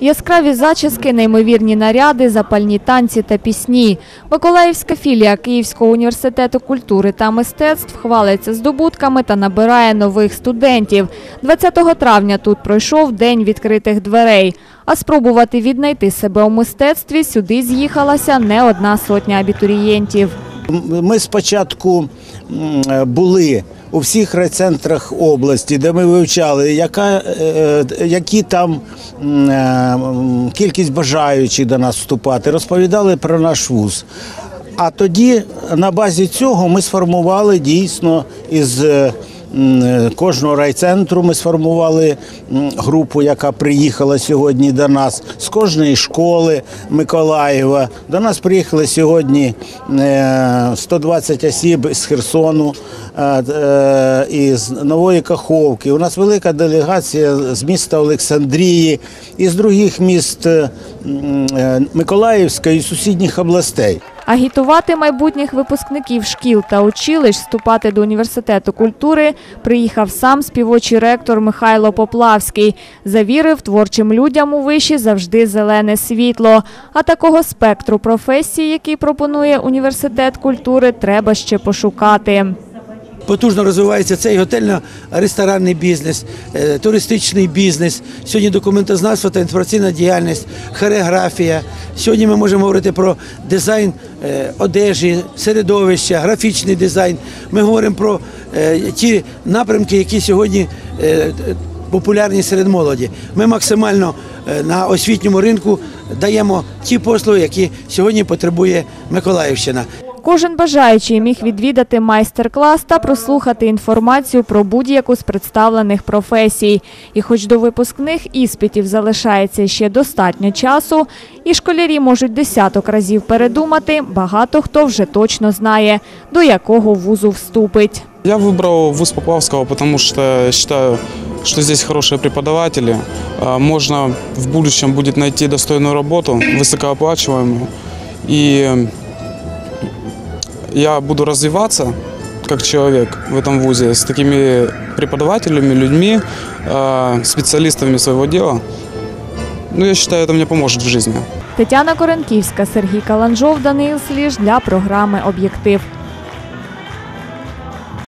Яскраві зачіски, неймовірні наряди, запальні танці та пісні. Миколаївська філія Київського університету культури та мистецтв хвалиться здобутками та набирає нових студентів. 20 травня тут пройшов День відкритих дверей. А спробувати віднайти себе у мистецтві сюди з'їхалася не одна сотня абітурієнтів. Ми спочатку е, були у всіх райцентрах області, де ми вивчали, яка, е, які там е, кількість бажаючих до нас вступати, розповідали про наш вуз. А тоді на базі цього ми сформували дійсно із е, е, кожного райцентру ми сформували групу, яка приїхала сьогодні до нас з кожної школи Миколаєва. До нас приїхали сьогодні е, 120 осіб з Херсону е, е, із Нової Каховки. У нас велика делегація з міста Олександрії і з других міст е, е, Миколаївська і сусідніх областей. Агітувати майбутніх випускників шкіл та училищ вступати до університету культури приїхав сам співочий ректор Михайло Поплавський. Завірив творчим людям у виші завжди зелене світло. А такого спектру професій, який пропонує університет культури, треба ще пошукати. Потужно розвивається цей готельно-ресторанний бізнес, е, туристичний бізнес. Сьогодні документознавство та інформаційна діяльність, хореографія. Сьогодні ми можемо говорити про дизайн е, одежі, середовища, графічний дизайн. Ми говоримо про е, ті напрямки, які сьогодні популярні серед молоді. Ми максимально на освітньому ринку даємо ті послуги, які сьогодні потребує Миколаївщина. Кожен бажаючий міг відвідати майстер-клас та прослухати інформацію про будь-яку з представлених професій. І хоч до випускних іспитів залишається ще достатньо часу, і школярі можуть десяток разів передумати, багато хто вже точно знає, до якого вузу вступить. Я выбрал вуз Поплавского, потому что считаю, что здесь хорошие преподаватели. Можно в будущем будет найти достойную работу, высокооплачиваемую. И я буду развиваться как человек в этом вузе с такими преподавателями, людьми, а, специалистами своего дела. Ну, я считаю, это мне поможет в жизни. Тетяна Коренківська, Сергій Каланжов, Данил Сліж для програми Об'єктив.